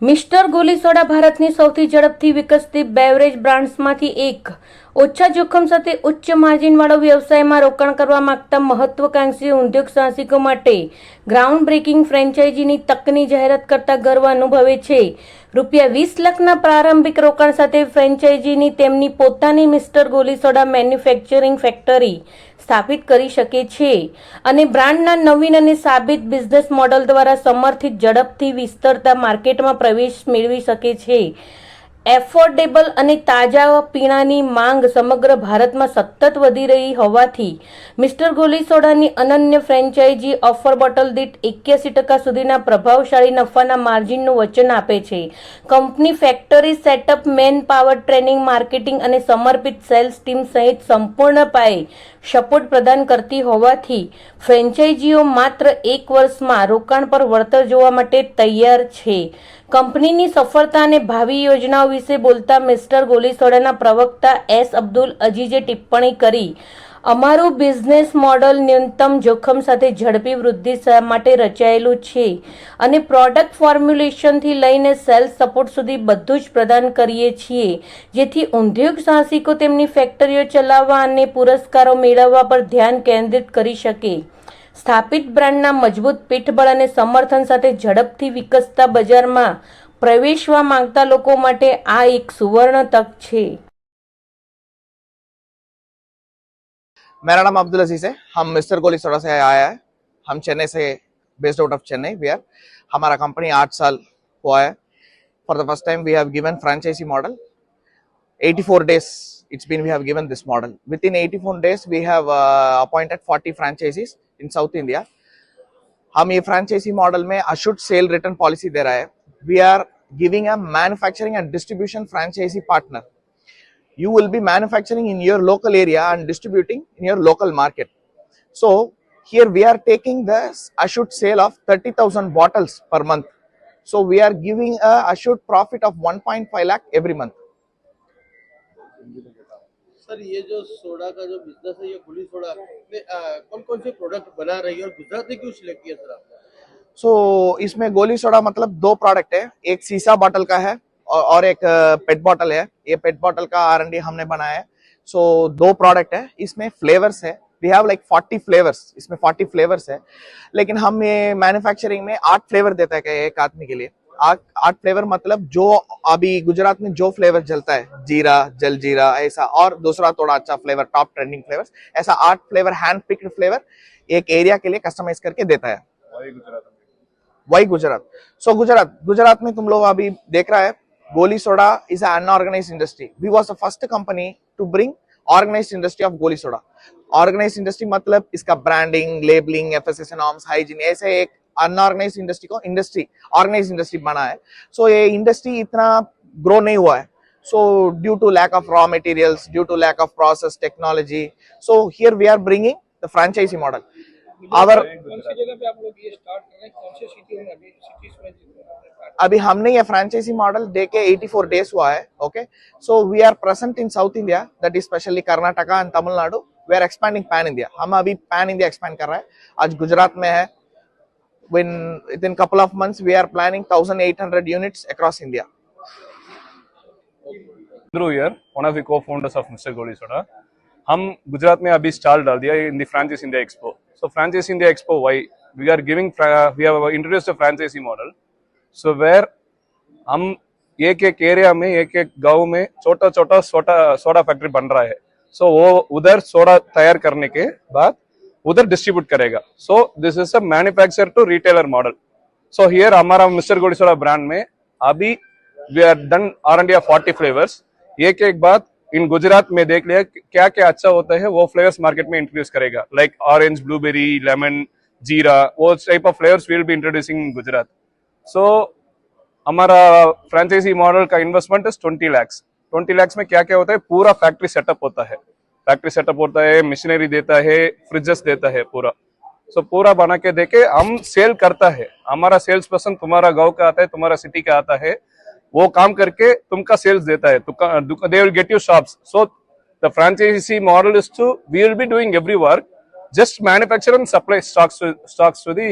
Mister ગોલીસોડા ભારતની સૌથી ઝડપથી વિકસતી બેવરેજ બ્રાન્ડ્સમાંથી એક. ઓછા જોખમ સાથે ઉચ્ચ માર્જિનવાળો વ્યવસાયમાં રોકાણ કરવા માંગતા મહત્વકાંક્ષી ઉદ્યોગ સાહસિકો માટે ગ્રાઉન્ડ બ્રેકિંગ ફ્રેન્ચાઇઝીની તકની જાહેરાત કરતા ગર્વ અનુભવે છે. રૂપિયા વીસ લાખના પ્રારંભિક રોકાણ સાથે ફ્રેન્ચાઇઝીની તેમની પોતાની Mister Goli soda manufacturing factory સ્થાપિત કરી શકે છે અને બ્રાન્ડના નવીન અને સાબિત બિઝનેસ મોડલ દ્વારા સમર્થિત ઝડપથી વિસ્તરતા માર્કેટમાં પ્રવેશ મેળવી શકે છે. એફોર્ડેબલ અને તાજા પીણાની માંગ સમગ્ર ભારતમાં સતત વધી રહી હોવાથી મિસ્ટર ગોલી સોડાની અનન્ય ફ્રેન્ચાઇઝી ઓફર બોટલ દીઠ એક્યાસી ટકા સુધીના પ્રભાવશાળી નફાના માર્જિનનું વચન આપે છે. Company factory setup, man power training, marketing અને સમર્પિત સેલ્સ ટીમ સહિત સંપૂર્ણ પાયે સપોર્ટ પ્રદાન કરતી હોવાથી ફ્રેન્ચાઇઝીઓ માત્ર એક વર્ષમાં રોકાણ પર વળતર જોવા માટે તૈયાર છે. કંપનીની સફળતા અને ભાવિ યોજનાઓ વિશે બોલતા મિસ્ટર ગોલીસોડાના પ્રવક્તા એસ અબ્દુલ અજીજે ટિપ્પણી કરી, અમારું બિઝનેસ મોડલ ન્યૂનતમ જોખમ સાથે ઝડપી વૃદ્ધિ માટે રચાયેલું છે અને પ્રોડક્ટ ફોર્મ્યુલેશનથી લઈને સેલ્સ સપોર્ટ સુધી બધું જ પ્રદાન કરીએ છીએ. જેથી ઉદ્યોગ સાહસિકો તેમની ફેક્ટરીઓ ચલાવવા અને પુરસ્કારો મેળવવા પર ધ્યાન કેન્દ્રિત કરી શકે. સ્થાપિત બ્રાન્ડના મજબૂત પીઠબળ અને સમર્થન સાથે ઝડપથી વિકસતા બજારમાં પ્રવેશવા માંગતા લોકો માટે આ એક સુવર્ણ તક છે मेरा नाम अब्दुल अजीज है हम मिस्टर गोली सोडा से आया है हम चेन्नई से based out of Chennai we are हमारा कंपनी आठ साल हुआ है for the first time we have given franchise model 84 days it's been we have given this model within 84 days we have uh, appointed 40 franchisees in south india हम ये franchise model में assured sale return policy दे रहा है we are giving a manufacturing and distribution franchise partner you will be manufacturing in your local area and distributing in your local market. So here we are taking the assured sale of 30,000 bottles per month. So we are giving a assured profit of 1.5 lakh every month. Sir ये जो soda का जो business है ये खुली soda में कौन कौन से प्रोडक्ट बना रही है और गुजरात में क्यों सिलेक्ट किया सर आपने? सो इसमें गोली सोडा मतलब दो प्रोडक्ट है। एक सीसा बॉटल का है और, और एक पेट बॉटल है। ये पेट बॉटल का आरएनडी हमने बनाया है। सो so, दो प्रोडक्ट है। इसमें फ्लेवर्स है। वी हैव लाइक 40 फ्लेवर्स इसमें 40 फ्लेवर्स है। लेकिन हम ये मैन्युफैक्चरिंग में आठ फ्लेवर देता है एक आदमी के लिए। आठ आठ फ्लेवर मतलब जो अभी गुजरात में जो फ्लेवर चलता है जीरा जल जीरा ऐसा और दूसरा थोड़ा अच्छा फ्लेवर टॉप ट्रेंडिंग फ्लेवर ऐसा आठ फ्लेवर हैंड पिक्ड फ्लेवर एक एरिया के लिए कस्टमाइज करके देता है। वही गुजरात सो गुजरात। गुजरात में तुम लोग अभी देख रहा है Goli soda is unorganise industry we was the first company to bring organise industry of Goli soda. Organise industry मतलब इसका branding labelling F S S norms hygiene ऐसे एक अनऑर्गेनाइज इंडस्ट्री को इंडस्ट्री ऑर्गेनाइज इंडस्ट्री बना है। So so, ये industry इतना grow नहीं हुआ है। So due to lack of raw materials due to lack of process technology so here we are bringing the franchisee model. our कौन सी जगह पे आप लोग ये स्टार्ट कर रहे हैं? कौन से सिटी में अभी हमने ये फ्रेंचाइजी मॉडल दे के 84 डेज़ हुआ है okay so we are present in south India that is specially Karnataka and Tamil Nadu we are expanding pan India हम अभी पैन इंडिया एक्सपैंड कर रहे हैं। आज गुजरात में है when within couple of months we are planning 1800 units across india Andrew here, one of the co-founders of Mr. Goli Soda. हम गुजरात में अभी स्टॉल डाल दिया in the franchise India expo so franchise India expo why we are giving we have introduced franchisee model so where हम एक एक area में एक एक गाँव में छोटा छोटा सोडा सोडा फैक्ट्री बन रहा है सो वो उधर सोडा तैयार करने के बाद उधर डिस्ट्रीब्यूट करेगा। So this is a manufacture to retailer model so here हमारा मिस्टर गोली ब्रांड में अभी we are done are and forty flavours एक एक बात, इन गुजरात में देख लिया क्या क्या अच्छा होता है, वो फ्लेवर्स मार्केट में इंट्रोड्यूस करेगा। Like orange blueberry lemon jeera, वो type of flavours will be introducing in Gujarat. So हमारा फ्रेंचाइजी मॉडल का investment is twenty lakhs twenty lakhs में क्या क्या होता है, पूरा फैक्ट्री सेटअप होता है। फैक्ट्री सेटअप होता है मशीनरी देता है फ्रिजेस देता है पूरा। सो so, पूरा बना के देके हम सेल करता है। हमारा सेल्स पर्सन तुम्हारा गाँव का आता है तुम्हारा सिटी का आता है वो काम करके तुमका सेल्स देता है। They will get you shops so the franchisee model is to we will be doing every work just manufacture and supply stocks to stocks to the